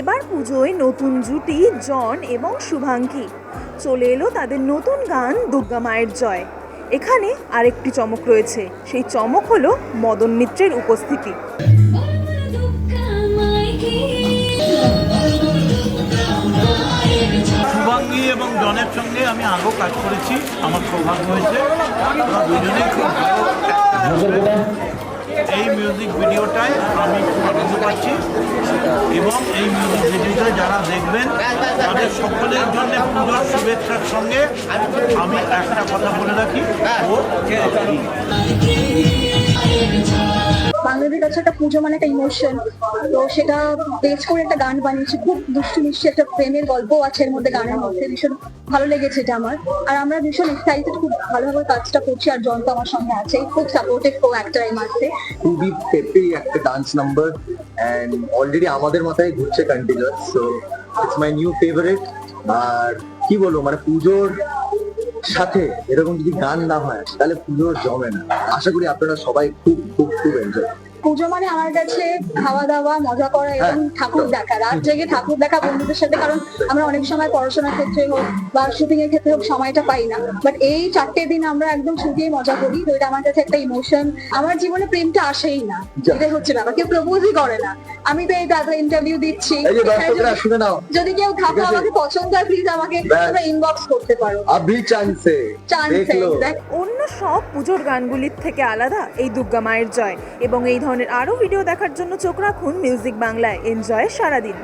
এবার পুজোয় নতুন জুটি জন এবং শুভাঙ্কি। চলে এলো তাদের নতুন গান দুর্গা মায়ের জয়। এখানে আরেকটি চমক রয়েছে সেই চমক হলো মদন মিত্রের উপস্থিতি। শুভাঙ্গী এবং জনের সঙ্গে আমি আগেও কাজ করেছি আমার সৌভাগ্য হয়েছে। দুজনেই খুব ভালো এই মিউজিক ভিডিওটায় আমি খুব আনন্দ পাচ্ছি। এবং এই ভিডিওতে যারা দেখবেন, তাদের সকলের জন্য পুজোর শুভেচ্ছার সঙ্গে আমি একটা কথা বলে রাখি। ও কাছে একটা পুজো মানে একটা ইমোশন তো সেটা বেস করে একটা গান বানিয়েছি। খুব দুষ্টু মিষ্টি একটা প্রেমের গল্প আছে এর মধ্যে গানের মধ্যে। ভীষণ ভালো লেগেছে এটা আমার। আর আমরা ভীষণ এক্সাইটেড খুব ভালোভাবে কাজটা করছি আর জয়ন্ত আমার সঙ্গে আছে। খুব সাপোর্টিভ কো অ্যাক্টর এই মাসে। খুবই পেপি একটা ডান্স নাম্বার অ্যান্ড অলরেডি আমাদের মাথায় ঘুরছে continuous so it's my new favourite আর কি বলব মানে পুজোর সাথে এরকম যদি গান না হয়, তাহলে পুজোর জমে না। আশা করি আপনারা সবাই খুব খুব খুব এনজয় পুজো মানে আমার কাছে খাওয়া দাওয়া মজা করা এবং হ্যাঁ। ঠাকুর দেখা। রাত জেগে ঠাকুর দেখা বন্ধুদের সাথে কারণ আমরা অনেক সময় পড়াশোনার ক্ষেত্রে হোক বা শুটিং এর ক্ষেত্রে হোক সময়টা পাই না। বাট এই চারটে দিন আমরা একদম ছুটিয়ে মজা করি তো এটা আমার কাছে একটা ইমোশন আমার জীবনে প্রেমটা আসেই না যা। এটাই হচ্ছে ব্যাপার। কেউ প্রপোজই করে না। আমি তো এই দাদা ইন্টারভিউ দিচ্ছি যদি- শুনে নাও। যদি কেউ থাকো আমাকে পছন্দ হয় প্লিজ আমাকে তোমরা ইনবক্স করতে পারো। চান্সে চান্স অন্য সব পুজোর গানগুলির থেকে আলাদা এই দুর্গা মায়ের জয় এবং এই ধরনের আরও ভিডিও দেখার জন্য চোখ রাখুন মিউজিক বাংলায়। এনজয় সারাদিন।